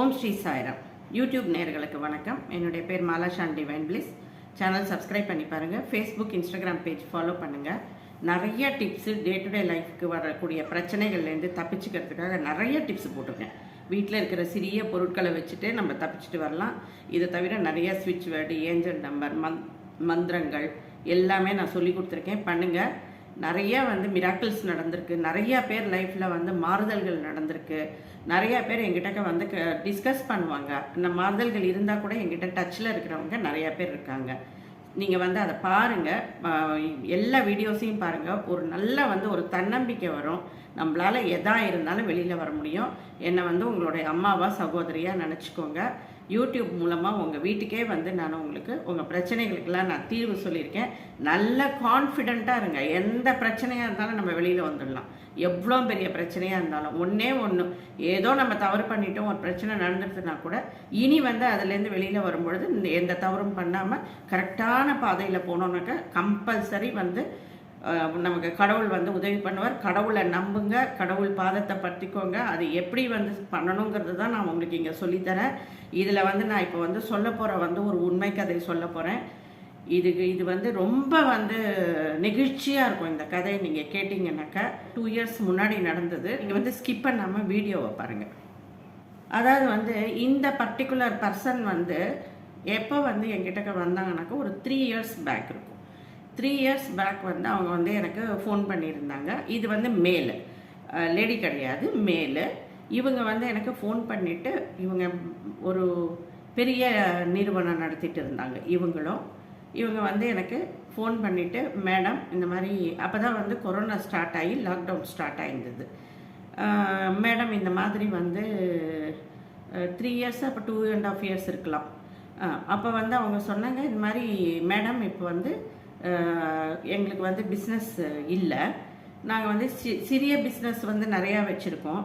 ஓம் Sri Sairam. YouTube நேர்களுக்கு வணக்கம். என்னுடைய பேர் மாலாஷான் டிவைன் பிளிஸ் சேனல் சப்ஸ்கிரைப் பண்ணி பாருங்கள் ஃபேஸ்புக் இன்ஸ்டாகிராம் பேஜ் ஃபாலோ பண்ணுங்கள் நிறைய டிப்ஸு டே டு டே லைஃப்க்கு வரக்கூடிய பிரச்சனைகள்லேருந்து தப்பிச்சுக்கிறதுக்காக நிறைய டிப்ஸ் போட்டிருக்கேன். வீட்டில் இருக்கிற சிறிய பொருட்களை வச்சுட்டு நம்ம தப்பிச்சுட்டு வரலாம். இதை தவிர நிறைய ஸ்விட்ச் வேர்டு ஏஞ்சல் நம்பர் மந் மந்திரங்கள் எல்லாமே நான் சொல்லி கொடுத்துருக்கேன். பண்ணுங்கள் நிறைய வந்து மிராக்கிள்ஸ் நடந்திருக்கு. நிறைய பேர் லைஃப்பில் வந்து மாறுதல்கள் நடந்திருக்கு. நிறைய பேர் எங்கிட்ட வந்து டிஸ்கஸ் பண்ணுவாங்க. இந்த மாறுதல்கள் இருந்தால் கூட எங்கிட்ட டச்சில் இருக்கிறவங்க நிறைய பேர் இருக்காங்க. நீங்கள் வந்து அதை பாருங்கள் எல்லா வீடியோஸையும் பாருங்கள் ஒரு நல்ல வந்து ஒரு தன்னம்பிக்கை வரும். நம்மளால் எதா இருந்தாலும் வெளியில் வர முடியும். என்னை வந்து உங்களுடைய அம்மாவா சகோதரியாக நினச்சிக்கோங்க. யூடியூப் மூலமாக உங்கள் வீட்டுக்கே வந்து நான் உங்களுக்கு உங்கள் பிரச்சனைகளுக்கெல்லாம் நான் தீர்வு சொல்லியிருக்கேன். நல்ல கான்ஃபிடெண்ட்டாக இருங்க. எந்த பிரச்சனையாக இருந்தாலும் நம்ம வெளியில் வந்துடலாம். எவ்வளோ பெரிய பிரச்சனையாக இருந்தாலும் ஒன்றே ஒன்று ஏதோ நம்ம தவறு பண்ணிட்டோம் ஒரு பிரச்சனை நடந்துருதுன்னா கூட இனி வந்து அதுலேருந்து வெளியில் வரும்பொழுது இந்த எந்த தவறும் பண்ணாமல் கரெக்டான பாதையில் போனோன்னாக்கா கம்பல்சரி வந்து நமக்கு கடவுள் வந்து உதவி பண்ணுவார். கடவுளை நம்புங்க. கடவுள் பாதத்தை பற்றிக்கோங்க. அது எப்படி வந்து பண்ணணுங்கிறது தான் நான் உங்களுக்கு இங்கே சொல்லித்தரேன். இதில் வந்து நான் இப்போ வந்து சொல்ல போகிற வந்து ஒரு உண்மை கதை சொல்ல போகிறேன் இதுக்கு இது வந்து ரொம்ப வந்து நெகிழ்ச்சியாக இருக்கும் இந்த கதையை நீங்கள் கேட்டிங்கனாக்கா டூ இயர்ஸ் முன்னாடி நடந்தது. நீங்கள் வந்து ஸ்கிப் பண்ணாமல் வீடியோவை பாருங்கள் அதாவது வந்து இந்த பர்டிகுலர் பர்சன் வந்து எப்போ வந்து என்கிட்ட வந்தாங்கனாக்கா ஒரு த்ரீ இயர்ஸ் பேக் இருக்கும். த்ரீ இயர்ஸ் பேக் வந்து அவங்க வந்து எனக்கு ஃபோன் பண்ணியிருந்தாங்க. இது வந்து மேலு. லேடி கிடையாது மேலு. இவங்க வந்து எனக்கு ஃபோன் பண்ணிவிட்டு இவங்க ஒரு பெரிய நிறுவனம் நடத்திட்டு இருந்தாங்க. இவங்களும் இவங்க வந்து எனக்கு ஃபோன் பண்ணிவிட்டு மேடம் இந்த மாதிரி அப்போ தான் வந்து கொரோனா ஸ்டார்ட் ஆகி லாக்டவுன் ஸ்டார்ட் ஆகிருந்தது மேடம் இந்த மாதிரி வந்து த்ரீ இயர்ஸ் அப்போ டூ அண்ட் ஆஃப் இயர்ஸ் இருக்கலாம். அப்போ வந்து அவங்க சொன்னாங்க இந்த மாதிரி மேடம் இப்போ வந்து எங்களுக்கு வந்து பிஸ்னஸ் இல்லை. நாங்கள் வந்து சி சிறிய பிஸ்னஸ் வந்து நிறையா வச்சுருக்கோம்.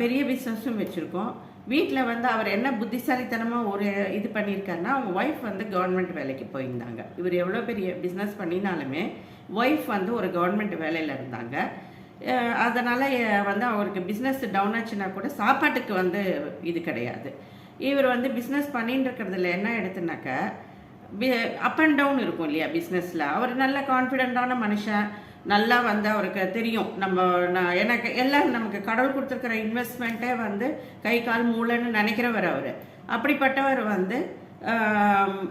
பெரிய பிஸ்னஸும் வச்சுருக்கோம். வீட்டில் வந்து அவர் என்ன புத்திசாலித்தனமாக ஒரு இது பண்ணியிருக்காருன்னா அவங்க ஒய்ஃப் வந்து கவர்மெண்ட் வேலைக்கு போயிருந்தாங்க. இவர் எவ்வளோ பெரிய பிஸ்னஸ் பண்ணினாலுமே ஒய்ஃப் வந்து ஒரு கவர்மெண்ட் வேலையில் இருந்தாங்க. அதனால் வந்து அவருக்கு பிஸ்னஸ் டவுன் ஆச்சுன்னா கூட சாப்பாட்டுக்கு வந்து இது கிடையாது. இவர் வந்து பிஸ்னஸ் பண்ணிட்டு இருக்கிறதுல என்ன எடுத்துனாக்க அப் அண்ட் டவுன் இருக்கும் இல்லையா பிஸ்னஸில் அவர் நல்ல கான்ஃபிடென்ட்டான மனுஷன் நல்லா வந்து அவருக்கு தெரியும். நம்ம நான் எனக்கு எல்லாம் நமக்கு கடவுள் கொடுத்துருக்கிற இன்வெஸ்ட்மெண்ட்டே வந்து கை கால் மூளைன்னு நினைக்கிறவர் அவர். அப்படிப்பட்டவர் வந்து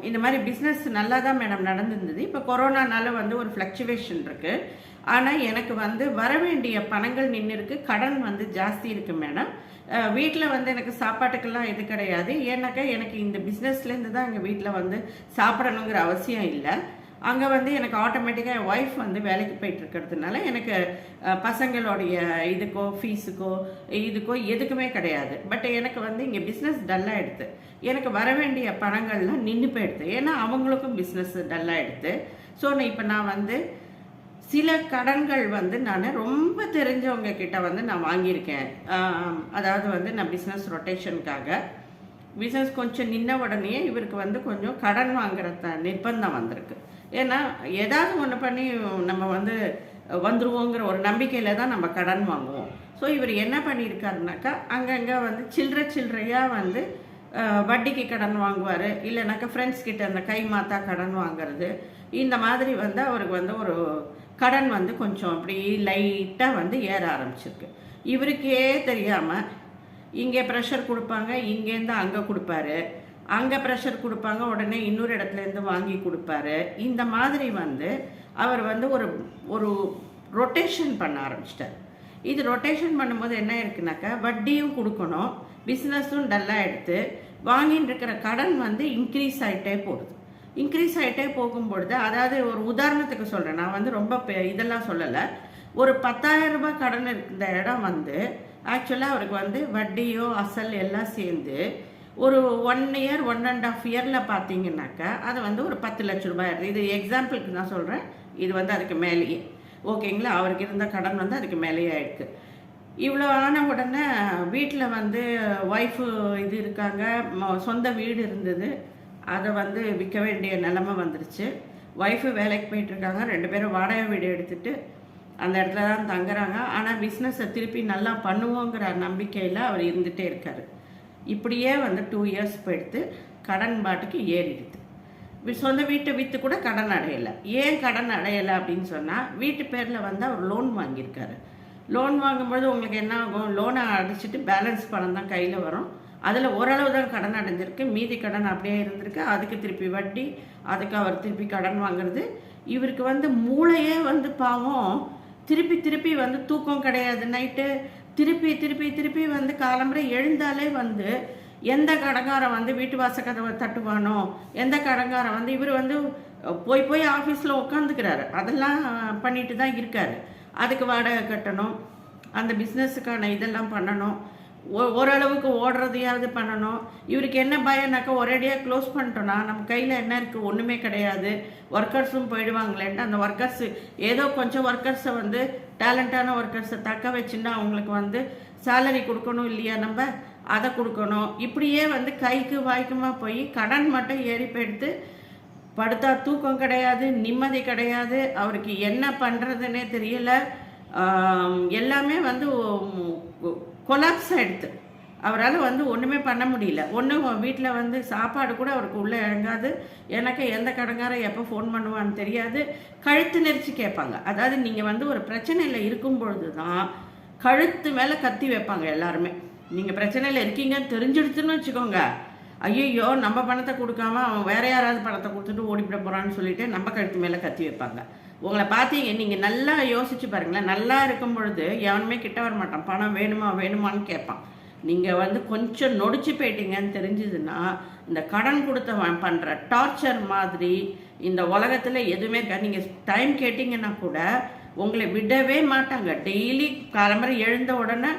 இந்த மாதிரி பிஸ்னஸ் நல்லா தான் மேடம் நடந்திருந்தது. இப்போ கொரோனானால வந்து ஒரு ஃப்ளக்சுவேஷன் இருக்குது ஆனால் எனக்கு வந்து வர வேண்டிய பணங்கள் நின்று இருக்குது கடன் வந்து ஜாஸ்தி இருக்குது மேடம் வீட்டில் வந்து எனக்கு சாப்பாட்டுக்கெல்லாம் இது கிடையாது. ஏன்னாக்கா எனக்கு இந்த பிஸ்னஸ்லேருந்து தான் எங்கள் வீட்டில் வந்து சாப்பிடணுங்கிற அவசியம் இல்லை. அங்கே வந்து எனக்கு ஆட்டோமேட்டிக்காக என் ஒய்ஃப் வந்து வேலைக்கு போயிட்டு இருக்கிறதுனால எனக்கு பசங்களுடைய இதுக்கோ ஃபீஸுக்கோ இதுக்கோ எதுக்குமே கிடையாது. பட் எனக்கு வந்து இங்கே பிஸ்னஸ் டல்லாகிடுது எனக்கு வர வேண்டிய பணங்கள்லாம் நின்று போயிடுது. ஏன்னா அவங்களுக்கும் பிஸ்னஸ் டல்லாகிடுது ஸோ நான் இப்போ நான் வந்து சில கடன்கள் வந்து நான் ரொம்ப தெரிஞ்சவங்க கிட்ட வந்து நான் வாங்கியிருக்கேன். அதாவது வந்து நான் பிஸ்னஸ் ரொட்டேஷனுக்காக பிஸ்னஸ் கொஞ்சம் நின்ன உடனே இவருக்கு வந்து கொஞ்சம் கடன் வாங்குறத நிர்பந்தம் வந்திருக்கு. ஏன்னா ஏதாவது ஒன்று பண்ணி நம்ம வந்து வந்துருவோங்கிற ஒரு நம்பிக்கையில் தான் நம்ம கடன் வாங்குவோம். ஸோ இவர் என்ன பண்ணியிருக்காருனாக்கா அங்கங்கே வந்து சில்லற சில்லறையாக வந்து வட்டிக்கு கடன் வாங்குவார். இல்லைனாக்கா ஃப்ரெண்ட்ஸ் கிட்ட அந்த கை மாத்தா கடன் வாங்குறது. இந்த மாதிரி வந்து அவருக்கு வந்து ஒரு கடன் வந்து கொஞ்சம் அப்படி லைட்டாக வந்து ஏற ஆரம்பிச்சிருக்கு. இவருக்கே தெரியாமல் இங்கே ப்ரெஷர் கொடுப்பாங்க இங்கேருந்து அங்கே கொடுப்பாரு. அங்கே ப்ரெஷர் கொடுப்பாங்க உடனே இன்னொரு இடத்துலேருந்து வாங்கி கொடுப்பாரு. இந்த மாதிரி வந்து அவர் வந்து ஒரு ஒரு ரொட்டேஷன் பண்ண ஆரம்பிச்சிட்டார். இது ரொட்டேஷன் பண்ணும்போது என்ன இருக்குனாக்கா வட்டியும் கொடுக்கணும் பிஸ்னஸும் டல்லாக எடுத்து வாங்கிட்டு இருக்கிற கடன் வந்து இன்க்ரீஸ் ஆகிட்டே போகுது. இன்க்ரீஸ் ஆகிட்டே போகும்பொழுது அதாவது ஒரு உதாரணத்துக்கு சொல்கிறேன் நான் வந்து ரொம்ப பெ- இதெல்லாம் சொல்லலை. ஒரு 10000 ரூபாய் கடன் இருந்த இடம் வந்து ஆக்சுவலாக அவருக்கு வந்து வட்டியோ அசல் எல்லாம் சேர்ந்து ஒரு one year one and half இயரில் பார்த்தீங்கன்னாக்கா அது வந்து ஒரு பத்து லட்ச ரூபாய் ஆயிடுது. இது எக்ஸாம்பிளுக்கு நான் சொல்கிறேன் இது வந்து அதுக்கு மேலேயே. ஓகேங்களா? அவருக்கு இருந்த கடன் வந்து அதுக்கு மேலேயே ஆயிடுது. இவ்வளோ ஆன உடனே வீட்டில் வந்து ஒய்ஃபு இது இருக்காங்க. ம- சொந்த வீடு இருந்தது. அதை வந்து விற்க வேண்டிய நிலமை வந்துருச்சு. ஒய்ஃபு வேலைக்கு போயிட்டுருக்காங்க. ரெண்டு பேரும் வாடகை வீடு எடுத்துகிட்டு அந்த இடத்துல தான் தங்குறாங்க. ஆனால் பிஸ்னஸை திருப்பி நல்லா பண்ணுவோங்கிற நம்பிக்கையில் அவர் இருந்துகிட்டே இருக்கார். இப்படியே வந்து டூ இயர்ஸ் போயிடுத்து கடன் பாட்டுக்கு ஏறிடுது சொந்த வீட்டை விற்று கூட கடன் அடையலை. ஏன் கடன் அடையலை அப்படின்னு சொன்னால் வீட்டு பேரில் வந்து அவர் லோன் வாங்கியிருக்காரு. லோன் வாங்கும்போது உங்களுக்கு என்ன ஆகும்? லோனை அடிச்சுட்டு பேலன்ஸ் பணம் தான் கையில் வரும். அதில் ஓரளவு தான் கடன் அடைஞ்சிருக்கு. மீதி கடன் அப்படியே இருந்திருக்கு. அதுக்கு திருப்பி வட்டி அதுக்கு அவர் திருப்பி கடன் வாங்குறது. இவருக்கு வந்து மூளையே வந்து பாவம். திருப்பி திருப்பி வந்து தூக்கம் கிடையாது. நைட்டு திருப்பி திருப்பி திருப்பி வந்து காலம்பரை எழுந்தாலே வந்து எந்த கடங்காரன் வந்து வீட்டு கதவை தட்டுவானோ எந்த கடங்காரன் வந்து இவர் வந்து போய் போய் ஆஃபீஸில் உட்காந்துக்கிறாரு அதெல்லாம் பண்ணிட்டு தான் இருக்கார். அதுக்கு வாடகை கட்டணும். அந்த பிஸ்னஸுக்கான இதெல்லாம் பண்ணணும். ஓரளவுக்கு ஓடுறதையாவது பண்ணணும். இவருக்கு என்ன பயம்னாக்கா ஒரேடியாக க்ளோஸ் பண்ணிட்டோன்னா நம்ம கையில் என்ன இருக்குது ஒன்றுமே கிடையாது. ஒர்க்கர்ஸும் போயிடுவாங்களேன்ட்டு அந்த ஒர்க்கர்ஸு ஏதோ கொஞ்சம் ஒர்க்கர்ஸை வந்து டேலண்டான ஒர்க்கர்ஸை தக்க வச்சுன்னா அவங்களுக்கு வந்து சேலரி கொடுக்கணும் இல்லையா நம்ம? அதை கொடுக்கணும். இப்படியே வந்து கைக்கு வாய்க்குமா போய் கடன் மட்டும் ஏறி போயிடுத்து படுத்தா தூக்கம் கிடையாது நிம்மதி கிடையாது. அவருக்கு என்ன பண்ணுறதுனே தெரியல. எல்லாமே வந்து கொலாப்ஸ் ஆயிடுது அவரால் வந்து ஒன்றுமே பண்ண முடியல. ஒன்றும் வீட்டில் வந்து சாப்பாடு கூட அவருக்கு உள்ளே இறங்காது. எனக்கு எந்த கடங்காரம் எப்போ ஃபோன் பண்ணுவான்னு தெரியாது. கழுத்து நெரிச்சு கேட்பாங்க. அதாவது நீங்கள் வந்து ஒரு பிரச்சனையில் இருக்கும் பொழுது தான் கழுத்து மேலே கத்தி வைப்பாங்க எல்லாருமே. நீங்கள் பிரச்சனையில் இருக்கீங்கன்னு தெரிஞ்சிடுச்சுன்னு வச்சுக்கோங்க. ஐயோ நம்ம பணத்தை கொடுக்காம அவன் வேற யாராவது பணத்தை கொடுத்துட்டு ஓடிவிட போகிறான்னு சொல்லிட்டு நம்ம கழுத்து மேலே கத்தி வைப்பாங்க. உங்களை பார்த்தீங்க நீங்கள் நல்லா யோசிச்சு பாருங்களேன். நல்லா இருக்கும் பொழுது எவனுமே கிட்ட வர மாட்டான் பணம் வேணுமா வேணுமான்னு கேட்பான். நீங்கள் வந்து கொஞ்சம் நொடிச்சு போயிட்டீங்கன்னு தெரிஞ்சதுன்னா இந்த கடன் கொடுத்த பண்ணுற டார்ச்சர் மாதிரி இந்த உலகத்தில் எதுவுமே நீங்கள் டைம் கேட்டிங்கன்னா கூட உங்களை விடவே மாட்டாங்க. டெய்லி காலம்பரம் எழுந்த உடனே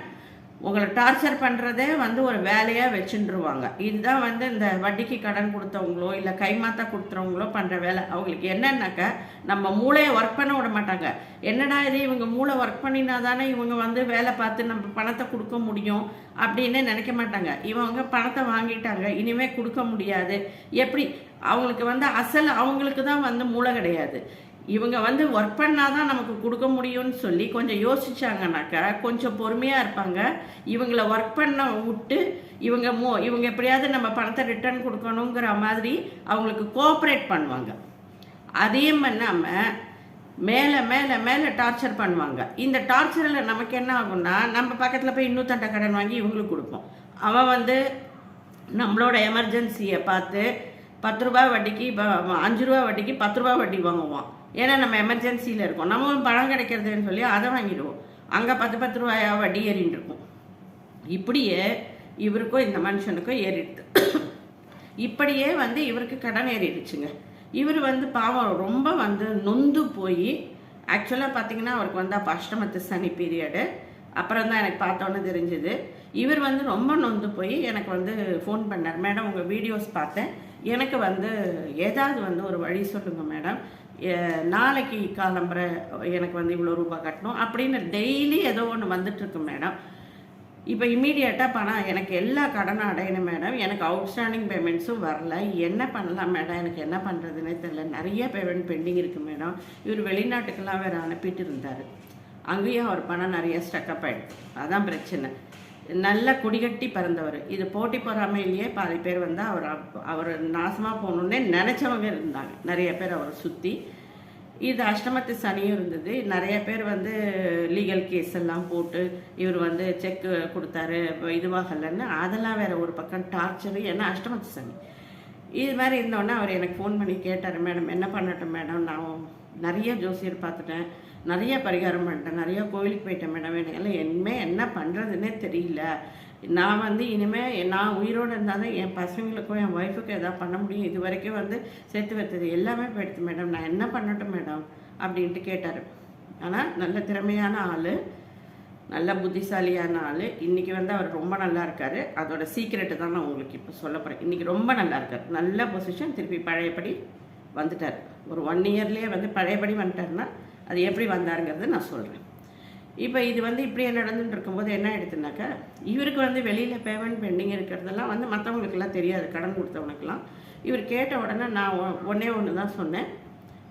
உங்களை டார்ச்சர் பண்ணுறதே வந்து ஒரு வேலையாக வச்சுருவாங்க இதுதான் வந்து இந்த வட்டிக்கு கடன் கொடுத்தவங்களோ இல்லை கைமாத்தா கொடுத்துறவங்களோ பண்ணுற வேலை. அவங்களுக்கு என்னன்னாக்கா நம்ம மூளையை ஒர்க் பண்ண விட மாட்டாங்க. என்னடா இது இவங்க மூளை ஒர்க் பண்ணினா தானே இவங்க வந்து வேலை பார்த்து நம்ம பணத்தை கொடுக்க முடியும் அப்படின்னு நினைக்க மாட்டாங்க. இவங்க பணத்தை வாங்கிட்டாங்க இனிமேல் கொடுக்க முடியாது. எப்படி? அவங்களுக்கு வந்து அசல் அவங்களுக்கு தான் வந்து மூளை கிடையாது. இவங்க வந்து ஒர்க் பண்ணாதான் நமக்கு கொடுக்க முடியும்னு சொல்லி கொஞ்சம் யோசிச்சாங்கனாக்கா கொஞ்சம் பொறுமையாக இருப்பாங்க. இவங்கள ஒர்க் பண்ண விட்டு இவங்க மோ இவங்க எப்படியாவது நம்ம பணத்தை ரிட்டர்ன் கொடுக்கணுங்கிற மாதிரி அவங்களுக்கு கோஆப்ரேட் பண்ணுவாங்க. அதையும் பண்ணாமல் மேலே மேலே மேலே டார்ச்சர் பண்ணுவாங்க. இந்த டார்ச்சரில் நமக்கு என்ன ஆகும்னா நம்ம பக்கத்தில் போய் இன்னூத்தண்டை கடன் வாங்கி இவங்களுக்கு கொடுப்போம். அவன் வந்து நம்மளோட எமர்ஜென்சியை பார்த்து பத்து ரூபா வட்டிக்கு ப- அஞ்சு ரூபா வட்டிக்கு பத்து ரூபா வட்டி வாங்குவான். ஏன்னா நம்ம எமர்ஜென்சியில் இருக்கோம். நம்ம பணம் கிடைக்கிறதுன்னு சொல்லி அதை வாங்கிடுவோம். அங்கே பத்து பத்து ரூபாயா வட்டி ஏறின்னு இருக்கும். இப்படியே இவருக்கும் இந்த மனுஷனுக்கும் ஏறிடுது. இப்படியே வந்து இவருக்கு கடன் ஏறிடுச்சுங்க. இவர் வந்து பாவம் ரொம்ப வந்து நொந்து போய் ஆக்சுவலாக பார்த்தீங்கன்னா அவருக்கு வந்து அப்போ அஷ்டமத்து சனி பீரியடு அப்புறம் தான் எனக்கு பார்த்தோன்னே தெரிஞ்சுது. இவர் வந்து ரொம்ப நொந்து போய் எனக்கு வந்து ஃபோன் பண்ணார். மேடம் உங்கள் வீடியோஸ் பார்த்தேன். எனக்கு வந்து ஏதாவது வந்து ஒரு வழி சொல்லுங்கள் மேடம். நாளைக்கு காலம்பரை எனக்கு வந்து இவ்வளோ ரூபாய் கட்டணும் அப்படின்னு டெய்லி ஏதோ ஒன்று வந்துட்டுருக்கு மேடம். இப்போ இம்மீடியட்டாக பணம் எனக்கு எல்லா கடனும் அடையணும் மேடம். எனக்கு அவுட்ஸ்டாண்டிங் பேமெண்ட்ஸும் வரல. என்ன பண்ணலாம் மேடம்? எனக்கு என்ன பண்ணுறதுனே தெரில நிறைய பேமெண்ட் பெண்டிங் இருக்குது மேடம். இவர் வெளிநாட்டுக்கெல்லாம் வேறு அனுப்பிட்டு இருந்தார். அங்கேயும் அவர் பணம் நிறைய ஸ்டக்கப் ஆகிடுது அதான் பிரச்சனை. நல்ல குடிகட்டி பிறந்தவர். இது போட்டி பொறாமையிலேயே பாதி பேர் வந்து அவர் அவர் நாசமாக போகணுன்னே நினச்சவங்க இருந்தாங்க. நிறைய பேர் அவரை சுற்றி இது அஷ்டமத்து சனியும் இருந்தது. நிறைய பேர் வந்து லீகல் கேஸ் எல்லாம் போட்டு இவர் வந்து செக் கொடுத்தாரு இப்போ இதுவாகலைன்னு. அதெல்லாம் வேற ஒரு பக்கம் டார்ச்சரு ஏன்னா அஷ்டமத்து சனி. இது மாதிரி இருந்தோடனே அவர் எனக்கு ஃபோன் பண்ணி கேட்டார் மேடம் என்ன பண்ணட்டும் மேடம்? நான் நிறைய ஜோசியர் பார்த்துட்டேன் நிறைய பரிகாரம் பண்ணிட்டேன் நிறைய கோயிலுக்கு போயிட்டேன் மேடம். எனக்கு எல்லாம் இனிமேல் என்ன பண்ணுறதுன்னே தெரியல. நான் வந்து இனிமேல் நான் உயிரோடு இருந்தால் தான் என் பசங்களுக்கும் என் ஒய்ஃபுக்கும் எதாவது பண்ண முடியும். இது வரைக்கும் வந்து சேர்த்து வைத்தது எல்லாமே போயிடுது மேடம். நான் என்ன பண்ணட்டும் மேடம்? அப்படின்ட்டு கேட்டார். ஆனால் நல்ல திறமையான ஆள். நல்ல புத்திசாலியான ஆள். இன்றைக்கி வந்து அவர் ரொம்ப நல்லா இருக்கார். அதோட சீக்ரெட்டு தான் நான் உங்களுக்கு இப்போ சொல்ல போகிறேன் இன்றைக்கி ரொம்ப நல்லா இருக்கார். நல்ல பொசிஷன் திருப்பி பழையபடி வந்துட்டார். ஒரு ஒன் இயர்லேயே வந்து பழையபடி வந்துட்டாருன்னா அது எப்படி வந்தாருங்கிறது நான் சொல்கிறேன் இப்போ இது வந்து இப்படியே நடந்துட்டு இருக்கும்போது என்ன ஆயிடுதுனாக்கா இவருக்கு வந்து வெளியில் பேமெண்ட் பெண்டிங் இருக்கிறதெல்லாம் வந்து மற்றவங்களுக்கெல்லாம் தெரியாது. கடன் கொடுத்தவனுக்கெல்லாம். இவர் கேட்ட உடனே நான் ஒ- ஒன்று தான் சொன்னேன்.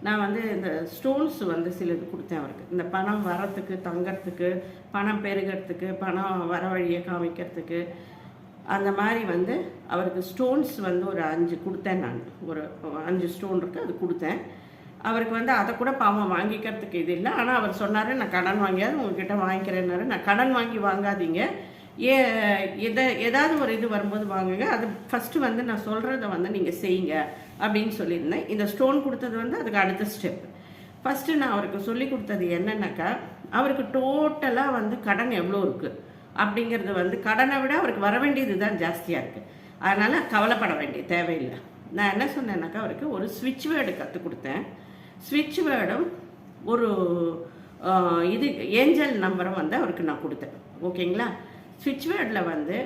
நான் வந்து இந்த ஸ்டோன்ஸ் வந்து சிலது கொடுத்தேன் அவருக்கு. இந்த பணம் வரத்துக்கு தங்கிறதுக்கு பணம் பெருகிறதுக்கு பணம் வர வழியை காமிக்கிறதுக்கு அந்த மாதிரி வந்து அவருக்கு ஸ்டோன்ஸ் வந்து ஒரு அஞ்சு கொடுத்தேன் நான். ஒரு அஞ்சு ஸ்டோன் இருக்குது அது கொடுத்தேன். அவருக்கு வந்து அதை கூட பாவம் வாங்கிக்கிறதுக்கு இது இல்லை. ஆனால் அவர் சொன்னார் நான் கடன் வாங்கியாவது உங்ககிட்ட வாங்கிக்கிறேன்னாரு. நான் கடன் வாங்கி வாங்காதீங்க. ஏ எதை ஏதாவது ஒரு இது வரும்போது வாங்குங்க. அது ஃபஸ்ட்டு வந்து நான் சொல்கிறத வந்து நீங்கள் செய்யுங்க. அப்படின்னு சொல்லியிருந்தேன். இந்த ஸ்டோன் கொடுத்தது வந்து அதுக்கு அடுத்த ஸ்டெப் ஃபஸ்ட்டு நான் அவருக்கு சொல்லி கொடுத்தது என்னென்னாக்கா அவருக்கு டோட்டலாக வந்து கடன் எவ்வளோ இருக்குது அப்படிங்கிறது வந்து கடனை விட அவருக்கு வர வேண்டியது தான் ஜாஸ்தியாக இருக்குது அதனால் கவலைப்பட வேண்டிய தேவையில்லை. நான் என்ன சொன்னேன்னாக்கா அவருக்கு ஒரு ஸ்விட்ச் வேர்டு கற்றுக் கொடுத்தேன். ஸ்விட்ச் வேர்டும் ஒரு இது ஏஞ்சல் நம்பரும் வந்து அவருக்கு நான் கொடுத்தேன். ஓகேங்களா ஸ்விட்ச் வேர்டில் வந்து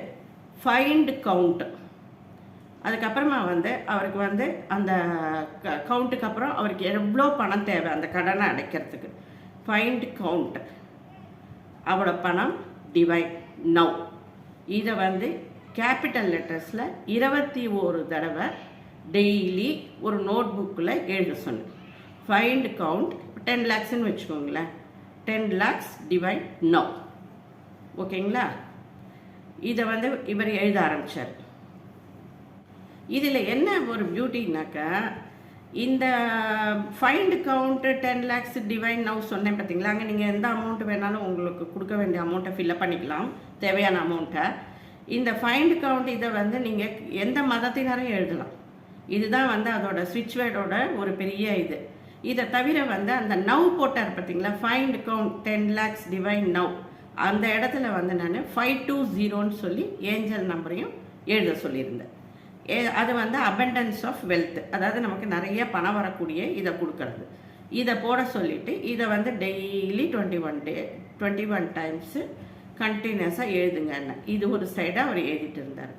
ஃபைண்ட் கவுண்ட் அதுக்கப்புறமா வந்து அவருக்கு வந்து அந்த க கவுண்ட்டுக்கு அப்புறம் அவருக்கு எவ்வளோ பணம் தேவை அந்த கடனை அடைக்கிறதுக்கு? ஃபைண்ட் கவுண்ட் அவரோட பணம் டிவைன் நவ் இதை வந்து கேபிட்டல் லெட்டர்ஸில் இருபத்தி ஒரு தடவை டெய்லி ஒரு நோட் புக்கில் எழுத சொன்னேன். ஃபைண்ட் கவுண்ட் டென் லேக்ஸ்ன்னு வச்சுக்கோங்களேன். டென் லேக்ஸ் டிவைன் நவ் ஓகேங்களா இதை வந்து இவர் எழுத ஆரம்பித்தார் இதில் என்ன ஒரு பியூட்டின்னாக்கா இந்த find count ten lakhs divine now சொன்னேன் பார்த்தீங்களா? அங்கே நீங்கள் எந்த அமௌண்ட் வேணாலும் உங்களுக்கு கொடுக்க வேண்டிய அமௌண்ட்டை ஃபில்லப் பண்ணிக்கலாம். தேவையான அமௌண்ட்டை இந்த ஃபைண்ட் கவுண்ட் இதை வந்து நீங்கள் எந்த மதத்தினரும் எழுதலாம். இதுதான் வந்து அதோட ஸ்விட்ச் வேர்டோட ஒரு பெரிய இது. இதை தவிர வந்து அந்த நவ் போட்டார் பார்த்தீங்களா? Find count ten lakhs divine now அந்த இடத்துல வந்து நான் ஃபைவ் டூ ஜீரோன்னு சொல்லி ஏஞ்சல் நம்பரையும் எழுத சொல்லியிருந்தேன். அது வந்து அபண்டன்ஸ் ஆஃப் வெல்த் அதாவது நமக்கு நிறைய பணம் வரக்கூடிய இதை கொடுக்கறது. இதை போட சொல்லிவிட்டு இதை வந்து daily twenty one day twenty one times கண்டினியூஸாக எழுதுங்கன்னு இது ஒரு சைடாக அவர் எழுதிட்டு இருந்தார்.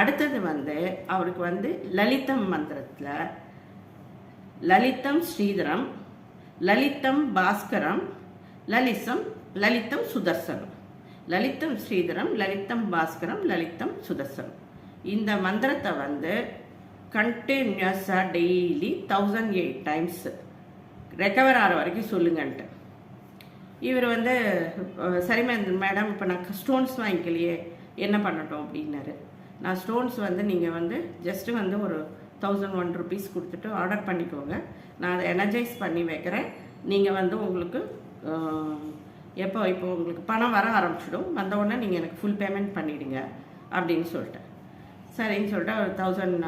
அடுத்தது வந்து அவருக்கு வந்து லலிதம் மந்திரத்தில் லலிதம் ஸ்ரீதரம் லலிதம் பாஸ்கரம் லலிசம் லலிதம் சுதர்சனம். லலிதம் ஸ்ரீதரம் லலிதம் பாஸ்கரம் லலிதம் சுதர்சனம். இந்த மந்திரத்தை வந்து கண்டினியூஸாக daily thousand eight times recover ஆகிற வரைக்கும் சொல்லுங்கன்ட்டு. இவர் வந்து சரி மேடம் இப்போ நான் ஸ்டோன்ஸ் வாங்கிக்கலையே என்ன பண்ணட்டும் அப்படின்னாரு. நான் ஸ்டோன்ஸ் வந்து நீங்கள் வந்து ஜஸ்ட்டு வந்து ஒரு தௌசண்ட் ஒன் ருபீஸ் கொடுத்துட்டு ஆர்டர் பண்ணிக்கோங்க. நான் அதை எனர்ஜைஸ் பண்ணி வைக்கிறேன். நீங்கள் வந்து உங்களுக்கு எப்போ இப்போ உங்களுக்கு பணம் வர ஆரம்பிச்சிடும். வந்த உடனே நீங்கள் எனக்கு ஃபுல் பேமெண்ட் பண்ணிவிடுங்க அப்படின்னு சொல்லிட்டேன். சரின்னு சொல்லிட்டு அவர் தௌசண்ட்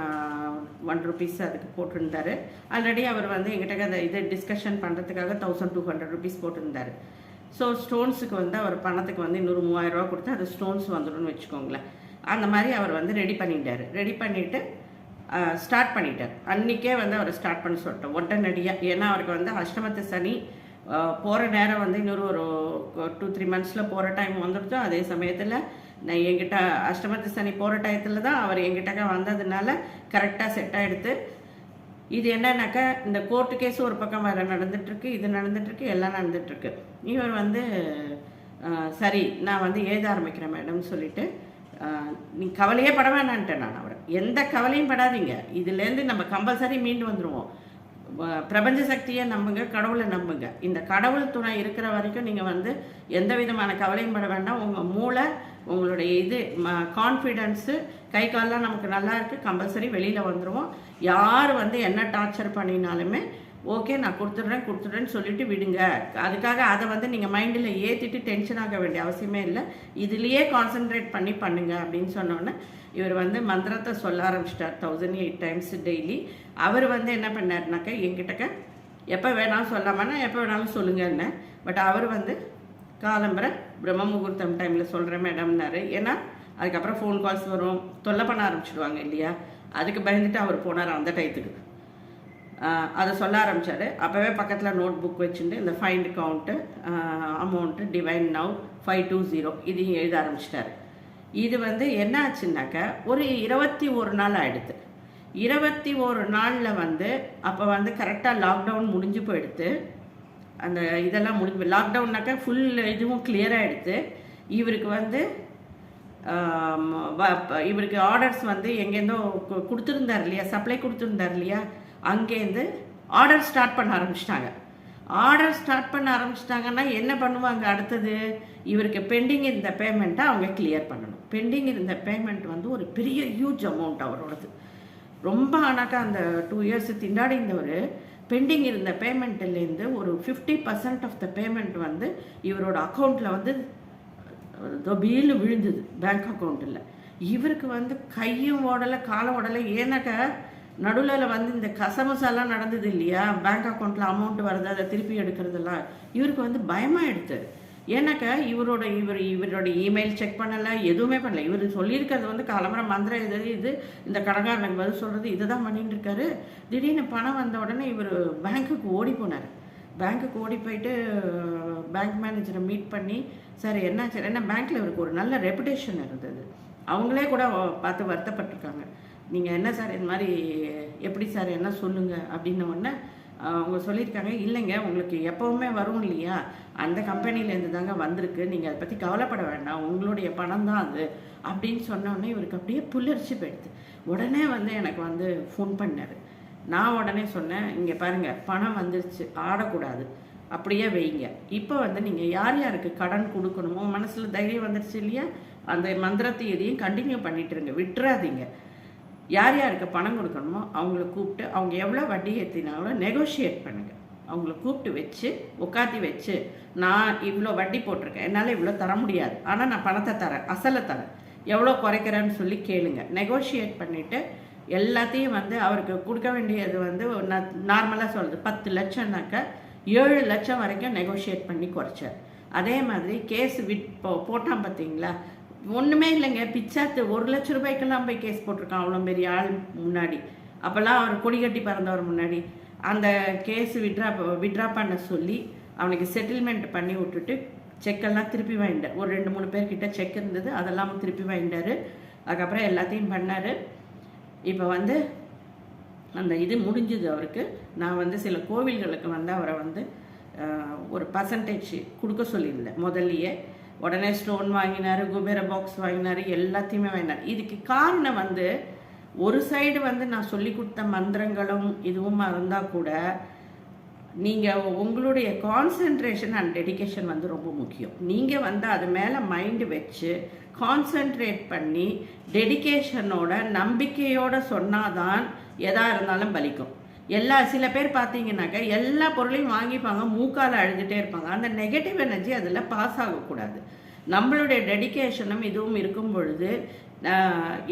ஒன் ருபீஸ் அதுக்கு போட்டிருந்தார். ஆல்ரெடி அவர் வந்து எங்கிட்ட அந்த இது டிஸ்கஷன் பண்ணுறதுக்காக தௌசண்ட் டூ ஹண்ட்ரட் ருபீஸ் போட்டிருந்தாரு. ஸோ ஸ்டோன்ஸுக்கு வந்து அவர் பணத்துக்கு வந்து இன்னொரு மூவாயிரம் ரூபா கொடுத்து அது ஸ்டோன்ஸ் வந்துடும்னு வச்சுக்கோங்களேன். அந்த மாதிரி அவர் வந்து ரெடி பண்ணிட்டார். ரெடி பண்ணிவிட்டு ஸ்டார்ட் பண்ணிட்டார். அன்றைக்கே வந்து அவர் ஸ்டார்ட் பண்ண சொல்லிட்டோம். உடனடியாக ஏன்னா அவருக்கு வந்து அஷ்டமத்து சனி போகிற நேரம் வந்து இன்னொரு ஒரு டூ த்ரீ மந்த்ஸில் போகிற டைம் வந்துடுச்சோ அதே சமயத்தில் நான் என்கிட்ட அஷ்டமத்து சனி போகிற டயத்தில் தான் அவர் என்கிட்டக்க வந்ததுனால கரெக்டாக செட் ஆகிடுது இது என்னன்னாக்கா இந்த கோர்ட்டு கேஸ் ஒரு பக்கம் வேறு நடந்துகிட்ருக்கு இது நடந்துகிட்ருக்கு எல்லாம் நடந்துகிட்ருக்கு இவர் வந்து சரி நான் வந்து எழுத ஆரம்பிக்கிறேன் மேடம்னு சொல்லிட்டு நீ கவலையே பட வேணான்ட்டேன் நான் அவரை. எந்த கவலையும் படாதீங்க. இதுலேருந்து நம்ம கம்பல்சரி மீண்டு வந்துடுவோம் பிரபஞ்ச சக்தியை நம்புங்க கடவுளை நம்புங்க. இந்த கடவுள் துணை இருக்கிற வரைக்கும் நீங்கள் வந்து எந்த விதமான கவலையும் பட வேண்டாம். உங்கள் மூளை உங்களுடைய இது கான்ஃபிடென்ஸு கை காலெலாம் நமக்கு நல்லா இருக்குது கம்பல்சரி வெளியில் வந்துடுவோம் யார் வந்து என்ன டார்ச்சர் பண்ணினாலுமே ஓகே நான் கொடுத்துட்றேன் கொடுத்துட்றேன்னு சொல்லிட்டு விடுங்க. அதுக்காக அதை வந்து நீங்கள் மைண்டில் ஏற்றிட்டு டென்ஷன் ஆக வேண்டிய அவசியமே இல்லை. இதுலேயே கான்சென்ட்ரேட் பண்ணி பண்ணுங்க அப்படின்னு சொன்னோன்னே இவர் வந்து மந்திரத்தை சொல்ல ஆரம்பிச்சிட்டார் தௌசண்ட் எயிட் டைம்ஸ் டெய்லி அவர் வந்து என்ன பண்ணாருனாக்கா என்கிட்டக்க எப்போ வேணாலும் சொல்லாமன்னா எப்போ வேணாலும் சொல்லுங்கன்னு பட் அவர் வந்து காலம்பரை பிரம்ம முகூர்த்தம் டைமில் சொல்கிறேன் மேடம்னாரு ஏன்னா அதுக்கப்புறம் ஃபோன் கால்ஸ் வரும். தொல்லை பண்ண ஆரம்பிச்சிடுவாங்க இல்லையா? அதுக்கு பயந்துட்டு அவர் போனார் அந்த டயத்துக்கு அதை சொல்ல ஆரம்பித்தார் அப்போவே பக்கத்தில் நோட் புக் வச்சுட்டு இந்த find count amount divine now five two zero இதையும் எழுத ஆரம்பிச்சிட்டாரு. இது வந்து என்ன ஆச்சுன்னாக்கா ஒரு இருபத்தி ஒரு நாள் ஆகிடுது இருபத்தி ஒரு நாளில் வந்து அப்போ வந்து கரெக்டாக லாக்டவுன் முடிஞ்சு போயிடுத்து அந்த இதெல்லாம் முடிஞ்சு லாக்டவுன்னாக்கா ஃபுல் இதுவும் clear ஆயிடுது இவருக்கு வந்து வ- இவருக்கு ஆர்டர்ஸ் வந்து எங்கேருந்தோ கொடுத்துருந்தார் இல்லையா? சப்ளை கொடுத்துருந்தார் இல்லையா? அங்கேருந்து ஆர்டர் ஸ்டார்ட் பண்ண ஆரம்பிச்சிட்டாங்க. ஆர்டர் ஸ்டார்ட் பண்ண ஆரம்பிச்சிட்டாங்கன்னா என்ன பண்ணுவாங்க அடுத்தது? இவருக்கு பெண்டிங் இருந்த பேமெண்ட்டை அவங்க கிளியர் பண்ணணும். பெண்டிங் இருந்த பேமெண்ட் வந்து ஒரு பெரிய ஹியூஜ் அமௌண்ட் அவரோடது. ரொம்ப ஆனாக்கா அந்த டூ இயர்ஸ் திண்டாடி இருந்தவர் பெண்டிங் இருந்த பேமெண்ட்லேருந்து ஒரு fifty percent of the payment வந்து இவரோட அக்கௌண்ட்டில் வந்து தொபியில் விழுந்தது பேங்க் அக்கௌண்ட்டில் இவருக்கு வந்து கையும் ஓடலை காலம் ஓடலை. ஏன்னாக்கா நடுவில் வந்து இந்த கசமசாலாம் நடந்தது இல்லையா? பேங்க் அக்கௌண்ட்டில் அமௌண்ட் வர்றது அதை திருப்பி எடுக்கிறதெல்லாம். இவருக்கு வந்து பயமாக எடுத்து ஏன்னாக்கா இவரோட இவர் இவரோட இமெயில் செக் பண்ணலை எதுவுமே பண்ணல. இவர் சொல்லியிருக்கிறது வந்து காலம்பர மந்திரம் இது இது இந்த கடகாரனுக்கு பதில் சொல்கிறது இதை தான் பண்ணிட்டு இருக்காரு. திடீர்னு பணம் வந்த உடனே இவர் பேங்க்குக்கு ஓடி போனார். பேங்க்குக்கு ஓடி போயிட்டு பேங்க் மேனேஜரை மீட் பண்ணி சார் என்னாச்சு ஏன்னா பேங்க்கில் இவருக்கு ஒரு நல்ல ரெப்புடேஷன் இருந்தது. அவங்களே கூட பார்த்து வருத்தப்பட்டிருக்காங்க. நீங்கள் என்ன சார் இந்த மாதிரி எப்படி சார் என்ன சொல்லுங்கள் அப்படின்ன உடனே அவங்க சொல்லியிருக்காங்க இல்லைங்க உங்களுக்கு எப்போவுமே வரும் இல்லையா? அந்த கம்பெனிலேருந்து தாங்க வந்திருக்கு. நீங்கள் அதை பற்றி கவலைப்பட வேண்டாம். உங்களுடைய பணம் தான் அது. அப்படின்னு சொன்னோடனே இவருக்கு அப்படியே புல்லரிச்சு போயிடுது. உடனே வந்து எனக்கு வந்து ஃபோன் பண்ணார். நான் உடனே சொன்னேன் இங்கே பாருங்கள் பணம் வந்துருச்சு. ஆடக்கூடாது. அப்படியே வைங்க. இப்போ வந்து நீங்கள் யார் யாருக்கு கடன் கொடுக்கணுமோ மனசில் தைரியம் வந்துருச்சு இல்லையா? அந்த மந்திரத்தை எதையும் கண்டினியூ பண்ணிட்டுருங்க விட்டுறாதீங்க. யார் யாருக்கு பணம் கொடுக்கணுமோ அவங்கள கூப்பிட்டு அவங்க எவ்வளோ வட்டி ஏற்றினாலும் நெகோஷியேட் பண்ணுங்கள் அவங்கள கூப்பிட்டு வச்சு உட்காத்தி வச்சு நான் இவ்வளோ வட்டி போட்டிருக்கேன் என்னால் இவ்வளோ தர முடியாது. ஆனால் நான் பணத்தை தரேன் அசலை தரேன். எவ்வளோ குறைக்கிறேன்னு சொல்லி கேளுங்க. நெகோஷியேட் பண்ணிவிட்டு எல்லாத்தையும் வந்து அவருக்கு கொடுக்க வேண்டியது வந்து நார்மலாக சொல்கிறது பத்து லட்சம்னாக்க ஏழு லட்சம் வரைக்கும் நெகோஷியேட் பண்ணி குறைச்சார். அதே மாதிரி கேஸ் விட் போ போட்டான் பார்த்தீங்களா ஒன்றுமே இல்லைங்க. பிச்சாத்து ஒரு லட்ச ரூபாய்க்கெல்லாம் போய் கேஸ் போட்டிருக்கான். அவ்வளோ பெரிய ஆள் முன்னாடி. அப்போல்லாம் அவர் கொடி கட்டி பறந்தவர் முன்னாடி. அந்த கேஸ் விட்ரா விட்ரா பண்ண சொல்லி அவனுக்கு செட்டில்மெண்ட் பண்ணி விட்டுட்டு செக்கெல்லாம் திருப்பி வாங்கிட்டார். ஒரு ரெண்டு மூணு பேர்கிட்ட செக் இருந்தது. அதெல்லாம் திருப்பி வாங்கிட்டார். அதுக்கப்புறம் எல்லாத்தையும் பண்ணார். இப்போ வந்து அந்த இது முடிஞ்சது அவருக்கு. நான் வந்து சில கோவில்களுக்கு வந்து அவரை வந்து ஒரு பர்சன்டேஜ் கொடுக்க சொல்லியிருந்தேன். முதல்லையே. உடனே ஸ்டோன் வாங்கினார் குபேர பாக்ஸ் வாங்கினார் எல்லாத்தையுமே வாங்கினார். இதுக்கு காரணம் வந்து ஒரு சைடு வந்து நான் சொல்லி கொடுத்த மந்திரங்களும் இதுவும் இருந்தால் கூட நீங்கள் உங்களுடைய கான்சென்ட்ரேஷன் அண்ட் டெடிக்கேஷன் வந்து ரொம்ப முக்கியம். நீங்கள் வந்து அது மேலே மைண்டு வச்சு கான்சென்ட்ரேட் பண்ணி டெடிக்கேஷனோட நம்பிக்கையோடு சொன்னாதான் எதாக இருந்தாலும் பலிக்கும். எல்லா சில பேர் பார்த்தீங்கன்னாக்க எல்லா பொருளையும் வாங்கிப்பாங்க மூக்கால் அழுதுகிட்டே இருப்பாங்க. அந்த நெகட்டிவ் எனர்ஜி அதில் பாஸ் ஆகக்கூடாது. நம்மளுடைய டெடிக்கேஷனும் இதுவும் இருக்கும் பொழுது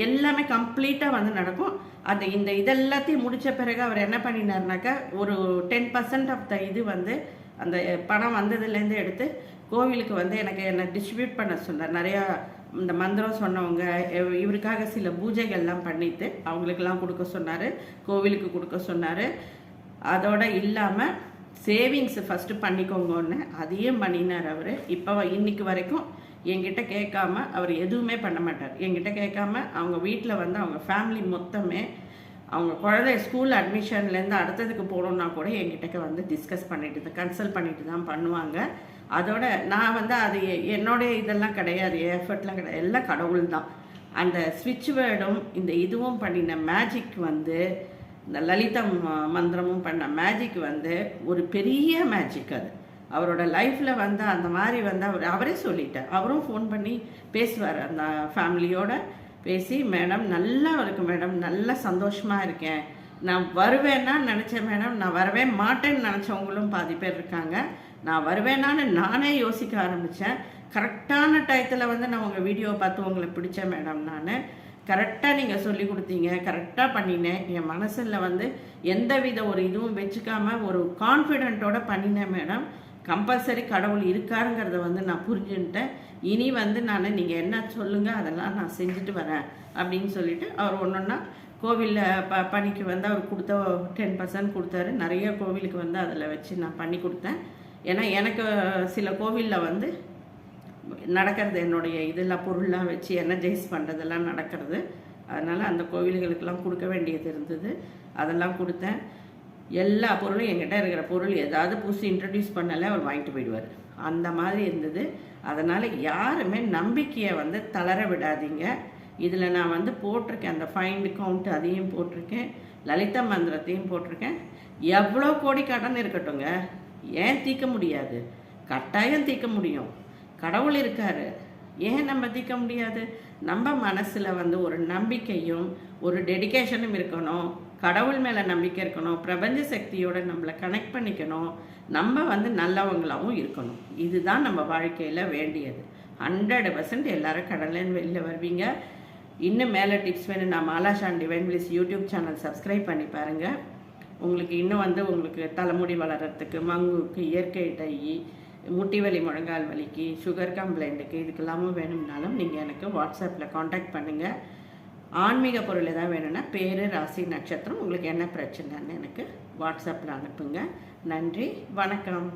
எல்லாமே கம்ப்ளீட்டாக வந்து நடக்கும். அந்த இந்த இதெல்லாத்தையும் முடித்த பிறகு அவர் என்ன பண்ணினார்னாக்கா ஒரு டென் பர்சன்ட் ஆஃப் த இது வந்து அந்த பணம் வந்ததுலேருந்து எடுத்து கோவிலுக்கு வந்து எனக்கு என்னை டிஸ்ட்ரிபியூட் பண்ண சொன்னார். நிறையா இந்த மந்திரம் சொன்னவங்க இவருக்காக சில பூஜைகள்லாம் பண்ணிட்டு அவங்களுக்கெல்லாம் கொடுக்க சொன்னார் கோவிலுக்கு கொடுக்க சொன்னார். அதோட இல்லாமல் சேவிங்ஸ் ஃபஸ்ட்டு பண்ணிக்கோங்கன்னு அதையும் பண்ணினார் அவர். இப்போ இன்னைக்கு வரைக்கும் என்கிட்ட கேட்காம அவர் எதுவுமே பண்ண மாட்டார். என்கிட்ட கேட்காம அவங்க வீட்டில் வந்து அவங்க ஃபேமிலி மொத்தமே அவங்க குழந்தை ஸ்கூல் அட்மிஷன்லேருந்து அடுத்ததுக்கு போகணுன்னா கூட என்கிட்ட வந்து டிஸ்கஸ் பண்ணிட்டு கன்சல்ட் பண்ணிட்டு தான் பண்ணுவாங்க. அதோட நான் வந்து அது என்னுடைய இதெல்லாம் கிடையாது எஃபர்ட்லாம் கிடையாது. எல்லாம் கடவுள் தான் அந்த ஸ்விட்ச் வேர்டும் இந்த இதுவும் பண்ணின மேஜிக் வந்து இந்த லலிதம் மந்திரமும் பண்ண மேஜிக் வந்து ஒரு பெரிய மேஜிக் அது. அவரோட லைஃப்பில் வந்து அந்த மாதிரி வந்து அவர் அவரே சொல்லிட்டார். அவரும் ஃபோன் பண்ணி பேசுவார். அந்த ஃபேமிலியோட பேசி மேடம் நல்லா இருக்கு மேடம். நல்லா சந்தோஷமாக இருக்கேன். நான் வருவேன்னா நினச்சேன் மேடம். நான் வரவே மாட்டேன்னு நினச்சவங்களும் பாதி பேர் இருக்காங்க. நான் வருவேனான்னு நானே யோசிக்க ஆரம்பித்தேன் கரெக்டான டயத்தில் வந்து நான் உங்கள் வீடியோ பார்த்து உங்களை பிடிச்சேன் மேடம் நான். கரெக்டாக நீங்கள் சொல்லி கொடுத்தீங்க கரெக்டாக பண்ணினேன். என் மனசில் வந்து எந்த வித ஒரு இதுவும் வச்சுக்காமல் ஒரு கான்ஃபிடென்ட்டோட பண்ணினேன் மேடம். கம்பல்சரி கடவுள் இருக்காருங்கிறத வந்து நான் புரிஞ்சுன்ட்டேன் இனி வந்து நான் நீங்கள் என்ன சொல்லுங்கள் அதெல்லாம் நான் செஞ்சுட்டு வரேன் அப்படின்னு சொல்லிட்டு அவர் ஒன்று ஒன்றா கோவிலில் ப பணிக்கு வந்து அவர் கொடுத்த டென் பர்சன்ட் கொடுத்தாரு. நிறைய கோவிலுக்கு வந்து அதில் வச்சு நான் பண்ணி கொடுத்தேன். ஏன்னா எனக்கு சில கோவிலில் வந்து நடக்கிறது என்னுடைய இதெல்லாம் பொருள்லாம் வச்சு எனர்ஜைஸ் பண்ணுறதெல்லாம் நடக்கிறது. அதனால் அந்த கோவில்களுக்கெல்லாம் கொடுக்க வேண்டியது இருந்தது. அதெல்லாம் கொடுத்தேன். எல்லா பொருளும் எங்கிட்ட இருக்கிற பொருள் ஏதாவது புதுசு இன்ட்ரடியூஸ் பண்ணலை அவர் வாங்கிட்டு போயிடுவார். அந்த மாதிரி இருந்தது. அதனால் யாருமே நம்பிக்கையை வந்து தளர விடாதீங்க. இதில் நான் வந்து போட்டிருக்கேன். அந்த ஃபைண்ட் கவுண்ட் அதையும் போட்டிருக்கேன். லலிதா மந்திரத்தையும் போட்டிருக்கேன். எவ்வளோ கோடி கடன் இருக்கட்டுங்க ஏன் தீர்க்க முடியாது? கட்டாயம் தீர்க்க முடியும். கடவுள் இருக்காரு. ஏன் நம்ம தீர்க்க முடியாது? நம்ம மனசில் வந்து ஒரு நம்பிக்கையும் ஒரு டெடிகேஷனும் இருக்கணும். கடவுள் மேலே நம்பிக்கை இருக்கணும். பிரபஞ்ச சக்தியோட நம்மளை கனெக்ட் பண்ணிக்கணும். நம்ம வந்து நல்லவங்களாகவும் இருக்கணும். இதுதான் நம்ம வாழ்க்கையில் வேண்டியது. ஹண்ட்ரட் பர்சன்ட் எல்லாரும் கடலில் வெளியில் வருவீங்க. இன்னும் மேலே டிப்ஸ் வேணும் நான் Mala divine bliss YouTube channel subscribe பண்ணி பாருங்கள் உங்களுக்கு இன்னும் வந்து உங்களுக்கு தலைமுடி வளர்கிறதுக்கு மங்குக்கு இயற்கை டை முட்டி வலி முழங்கால் வலிக்கு சுகர் கம்ப்ளைண்ட்டுக்கு இதுக்கெல்லாமும் வேணும்னாலும் நீங்கள் எனக்கு வாட்ஸ்அப்பில் காண்டாக்ட் பண்ணுங்கள் ஆன்மீக பொருள் எதாவது வேணும்னா பேர் ராசி நட்சத்திரம் உங்களுக்கு என்ன பிரச்சனைன்னு எனக்கு வாட்ஸ்அப்பில் அனுப்புங்க. நன்றி வணக்கம்.